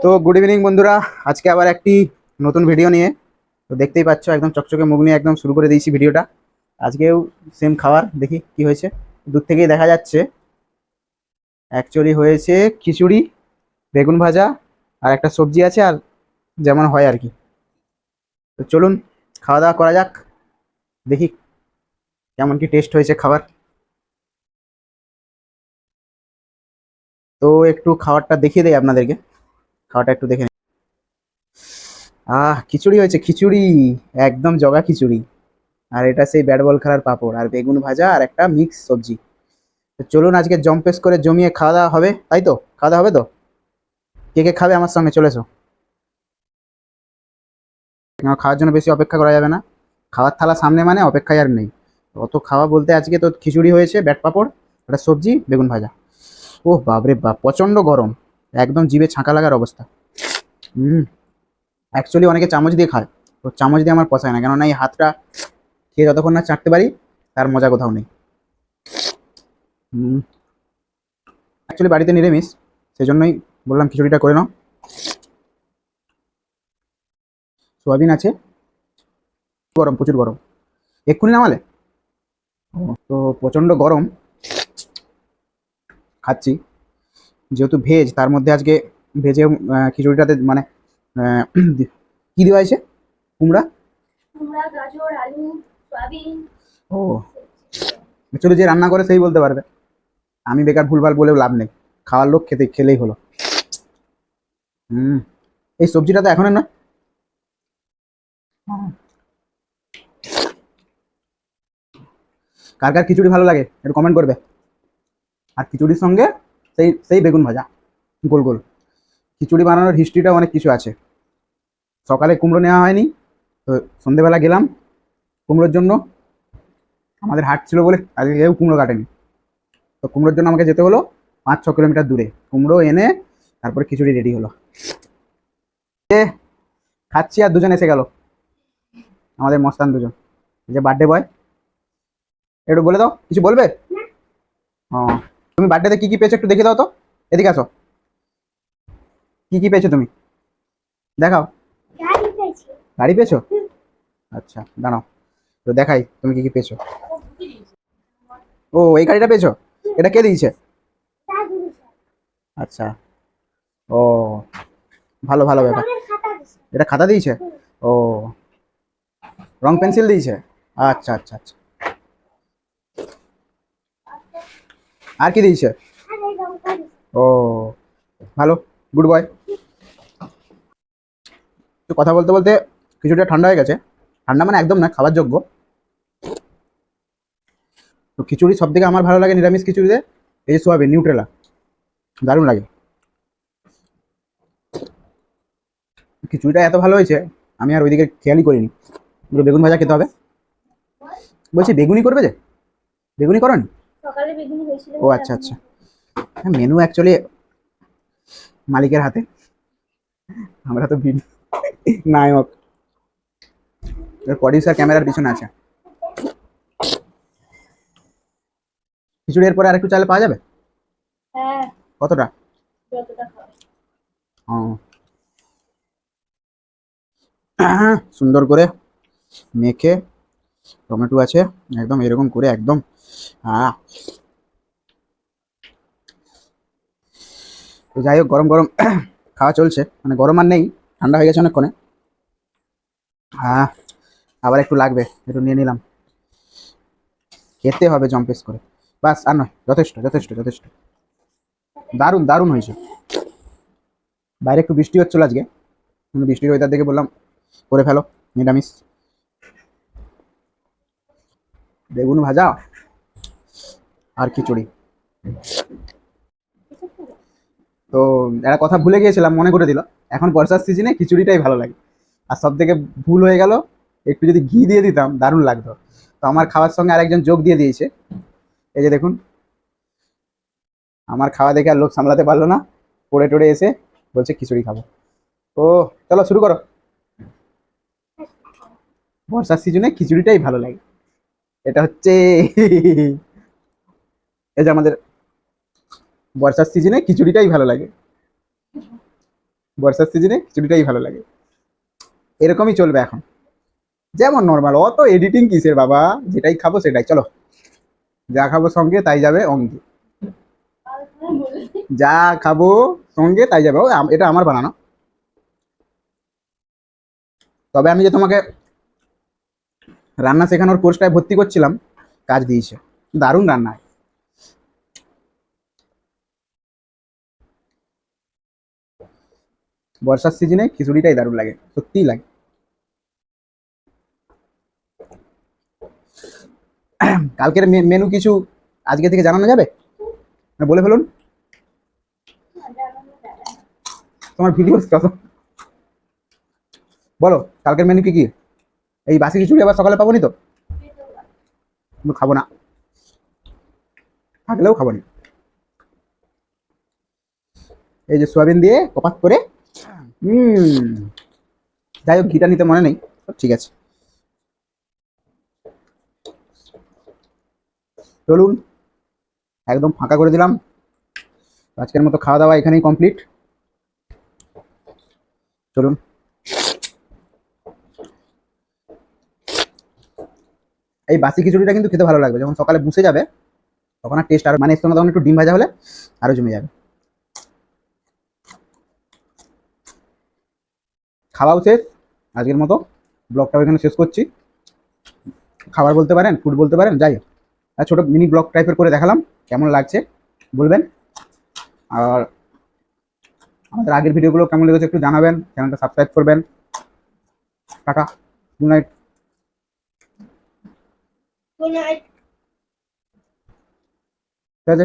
তো good evening বন্ধুরা, আজকে আবার একটি নতুন ভিডিও নিয়ে। তো দেখতেই পাচ্ছ, একদম চকচকে মুখ নিয়ে একদম শুরু করে দিয়েছি ভিডিওটা আজকেও সেম খাবার, দেখি কি হয়েছে। দূর থেকেই দেখা যাচ্ছে। অ্যাকচুয়ালি হয়েছে খিচুড়ি, বেগুন ভাজা, আর একটা সবজি আছে, আর যেমন হয় আর কি। তো চলুন, খাওয়া দাওয়া করা যাক। দেখি কেমন কি টেস্ট হয়েছে খাবার। তো একটু খাবারটা দেখিয়ে দেয় আপনাদেরকে। খাওয়াটা একটু দেখে। আহ, খিচুড়ি হয়েছে, খিচুড়ি। একদম জগা খিচুড়ি। আর এটা সেই ব্যাট বল খেলার পাঁপড়, আর বেগুন ভাজা, আর একটা মিক্স সবজি। তো চলুন আজকে জম্পেস করে জমিয়ে খাওয়া দাওয়া হবে, তাই তো? খাওয়া দাওয়া হবে তো? কে কে খাবে আমার সঙ্গে? চলে এসো। খাওয়ার জন্য বেশি অপেক্ষা করা যাবে না। খাওয়ার থালা সামনে মানে অপেক্ষায় আর নেই। অত খাওয়া বলতে আজকে তো খিচুড়ি হয়েছে, ব্যাট পাঁপড়, একটা সবজি, বেগুন ভাজা। ওহ, বাপরে বাপ, প্রচণ্ড গরম। একদম জিভে ছাঁকা লাগার অবস্থা। হুম অ্যাকচুয়ালি অনেকে চামচ দিয়ে খায়। তো চামচ দিয়ে আমার পছায় না, কেননা এই হাতটা খেয়ে যতক্ষণ না চাটতে পারি, তার মজা কোথাও নেই। অ্যাকচুয়ালি বাড়িতে নিরামিষ সেই জন্যই বললাম খিচুড়িটা করে নাও। সোয়াবিন আছে, গরম, প্রচুর গরম। এক্ষুনি নামালে? তো প্রচণ্ড গরম। খাচ্ছি। যেহেতু ভেজ তার মধ্যে আজকে ভেজে খিচুড়িটাতে মানে কি দেওয়া হয়েছে? কুমড়া? ও। অ্যাকচুয়ালি যে রান্না করে সেই বলতে পারবে। আমি বেকার ভুলভাল বলেও লাভ নেই। খাওয়ার লোক খেতে খেলেই হলো। হুম। এই সবজিটা তো এখনের না কার কার খিচুড়ি ভালো লাগে একটু কমেন্ট করবে। আর খিচুড়ির সঙ্গে সেই সেই বেগুন ভাজা গোল গোল। খিচুড়ি বানানোর হিস্ট্রিটা অনেক কিছু আছে। সকালে কুমড়ো নেওয়া হয়নি তো সন্ধেবেলা গেলাম কুমড়োর জন্য। আমাদের হাট ছিল বলে আজকে কেউ কুমড়ো কাটেনি। তো কুমড়োর জন্য আমাকে যেতে হলো পাঁচ ছ কিলোমিটার দূরে। কুমড়ো এনে তারপরে খিচুড়ি রেডি হলো। খাচ্ছি আর দুজন এসে গেল। আমাদের মস্তান দুজন। যে বার্থডে বয় একটু বলে দাও কিছু বলবে? ও। তুমি বার্থডেতে কি কি পেয়েছ একটু দেখে দাও তো। এদিকে আসো। কি কি পেয়েছ তুমি? দেখাও। গাড়ি পেয়েছ। আচ্ছা দাঁড়াও। তো দেখাই তুমি কি কি পেয়েছ। ও এই গাড়িটা পেয়েছ? এটা কে দিয়েছে? আচ্ছা। ও ভালো ভালো ব্যাপার। এটা খাতা দিয়েছে? ও। রং পেন্সিল দিয়েছে? আচ্ছা আচ্ছা আচ্ছা। আর কি দিয়েছে? ও, ভালো গুড বয় তো কথা বলতে বলতে কিছুটা ঠান্ডা হয়ে গেছে। ঠান্ডা মানে একদম না, খাবার যোগ্য। তো খিচুড়ি সব থেকে আমার ভালো লাগে নিরামিষ খিচুড়িতে, এই যে সোয়াবিন নিউট্রেলা দারুণ লাগে। খিচুড়িটা এত ভালো হয়েছে, আমি আর ওইদিকে খেয়ালই করিনি। বেগুন ভাজা খেতে হবে। বলছি বেগুনি করবে যে? বেগুনি করো নি সকালে বেগুনি হয়েছিল ও আচ্ছা আচ্ছা। হ্যাঁ মেনু অ্যাকচুয়ালি মালিকের হাতে। আমরা তো ভিড নায়ক। প্রডিউসার ক্যামেরার পিছনে আছে। খিচুড়ি এর পরে আর একটু চাইলে পাওয়া যাবে? হ্যাঁ। কতটা? যতটা খাওয়া ও। সুন্দর করে মেখে টমেটো আছে, একদম এরকম করে একদম হ্যাঁ। যাই হোক, গরম গরম খাওয়া চলছে মানে গরম আর নেই, ঠান্ডা হয়ে গেছে অনেকক্ষণে। হ্যাঁ আবার একটু লাগবে, একটু নিয়ে নিলাম। খেতে হবে জম্পেস করে, বাস আর নয়, যথেষ্ট যথেষ্ট যথেষ্ট। দারুণ দারুণ হয়েছে। বাইরে একটু বৃষ্টি হচ্ছিল আজকে বৃষ্টির ওয়েদার দেখে বললাম, করে ফেলো, নিরামিষ। বেগুন ভাজা আর খিচুড়ি। তো একটা কথা ভুলে গিয়েছিলাম, মনে করে দিল। এখন বর্ষার সিজনে খিচুড়িটাই ভালো লাগে। আর সব থেকে ভুল হয়ে গেল, একটু যদি ঘি দিয়ে দিতাম, দারুণ লাগতো। তো আমার খাওয়ার সঙ্গে আরেকজন যোগ দিয়ে দিয়েছে। এই যে দেখুন, আমার খাওয়া দেখে আর লোক সামলাতে পারল না। পড়ে টড়ে এসে বলছে, খিচুড়ি খাব। ও, চলো শুরু করো। বর্ষার সিজনে খিচুড়িটাই ভালো লাগে। এটা হচ্ছে এই যে আমাদের বর্ষার সিজনে খিচুড়িটাই ভালো লাগে। বর্ষার সিজনে খিচুড়িটাই ভালো লাগে। এরকমই চলবে এখন। যেমন নর্মাল অত এডিটিং কিসের বাবা? যেটাই খাব সেটাই। চলো, যা খাব সঙ্গে, তাই যাবে অঙ্গে। যা খাব সঙ্গে, তাই যাবে। এটা আমার বানানো। তবে আমি যে তোমাকে রান্না শেখানোর কোর্সটায় ভর্তি করছিলাম, কাজ দিয়েছে। দারুণ রান্না। বর্ষার সিজনে খিচুড়িটাই দারুণ লাগে, সত্যিই লাগে। কালকের মেনু কিছু আজকে থেকে জানানো যাবে? বলে ফেলুন। তোমার ভিডিও বলো, কালকের মেনু কি কি? এই বাসি খিচুড়ি আবার সকালে পাবো নি তো? খাব না। থাকলেও খাব না। এই যে সোয়াবিন দিয়ে কপাত করে, হুম, যাই হোক, ঘিটা নিতে মনে নেই ঠিক আছে। চলুন, একদম ফাঁকা করে দিলাম। আজকের মতো খাওয়া দাওয়া এখানেই কমপ্লিট চলুন। এই বাসি খিচুড়িটা কিন্তু খেতে ভালো লাগবে। যখন সকালে বুঝে যাবে, তখন আর টেস্ট আর মানে সঙ্গে তখন একটু ডিম ভাজা হলে আরও জমে যাবে। খাওয়াও শেষ। আজকের মতো ব্লগটাও এখানে শেষ করছি। খাবার বলতে পারেন ফুড বলতে পারেন, যাই আর ছোটো মিনি ব্লগ টাইপের করে দেখালাম, কেমন লাগছে বলবেন। আর আমাদের আগের ভিডিওগুলো কেমন লেগেছে একটু জানাবেন চ্যানেলটা সাবস্ক্রাইব করবেন। Tata good night Good night. ঠিক আছে